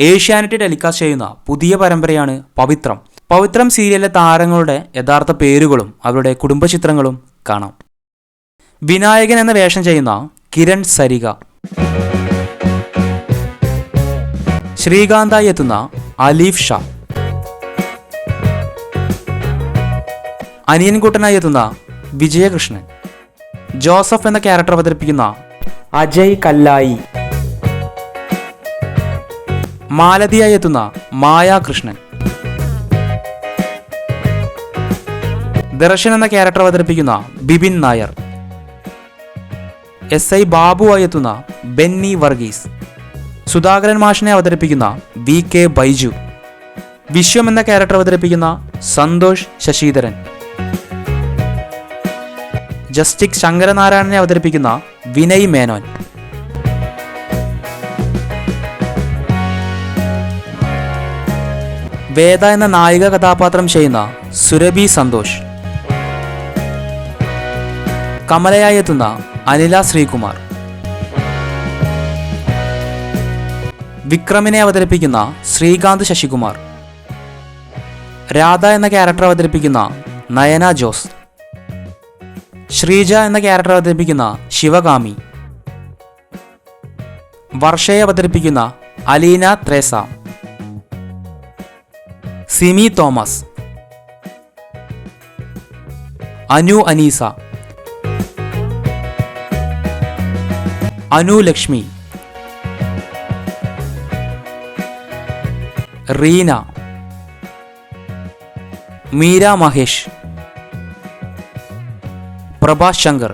Asianet telecast ചെയ്യുന്ന പുതിയ പരമ്പരയാണ് പവിത്രം. പവിത്രം സീരിയലിലെ താരങ്ങളുടെ യഥാർത്ഥ പേരുകളും അവരുടെ കുടുംബചിത്രങ്ങളും കാണാം. വിനായകൻ എന്ന വേഷം ചെയ്യുന്ന കിരൺ സരിക ശ്രീകാന്തായി എത്തുന്ന അലീഫ് ഷാ. അനിയൻകുട്ടനായി എത്തുന്ന വിജയകൃഷ്ണൻ. ജോസഫ് എന്ന ക്യാരക്ടർ അവതരിപ്പിക്കുന്ന അജയ് കല്ലായി. മാലതിയായി എത്തുന്ന മായാകൃഷ്ണൻ. ദർശൻ എന്ന ക്യാരക്ടർ അവതരിപ്പിക്കുന്ന ബിബിൻ നായർ. എസ് ഐ ബാബുവായി എത്തുന്ന ബെന്നി വർഗീസ്. സുധാകരൻ മാഷിനെ അവതരിപ്പിക്കുന്ന വി കെ ബൈജു. വിശ്വം എന്ന ക്യാരക്ടർ അവതരിപ്പിക്കുന്ന സന്തോഷ് ശശിധരൻ. ജസ്റ്റിക് ശങ്കരനാരായണനെ അവതരിപ്പിക്കുന്ന വിനയ് മേനോൻ. വേദ എന്ന നായിക കഥാപാത്രം ചെയ്യുന്ന സുരഭി സന്തോഷ്. കമലയായി എത്തുന്ന അനില ശ്രീകുമാർ. വിക്രമിനെ അവതരിപ്പിക്കുന്ന ശ്രീകാന്ത് ശശികുമാർ. രാധ എന്ന ക്യാരക്ടർ അവതരിപ്പിക്കുന്ന നയന ജോസ്. ശ്രീജ എന്ന ക്യാരക്ടർ അവതരിപ്പിക്കുന്ന ശിവകാമി. വർഷയെ അവതരിപ്പിക്കുന്ന അലീന ത്രേസ. സിമി തോമസ് അനു അനീസ അനു ലക്ഷ്മി റീന മീര മഹേഷ് പ്രഭാസ് ശങ്കർ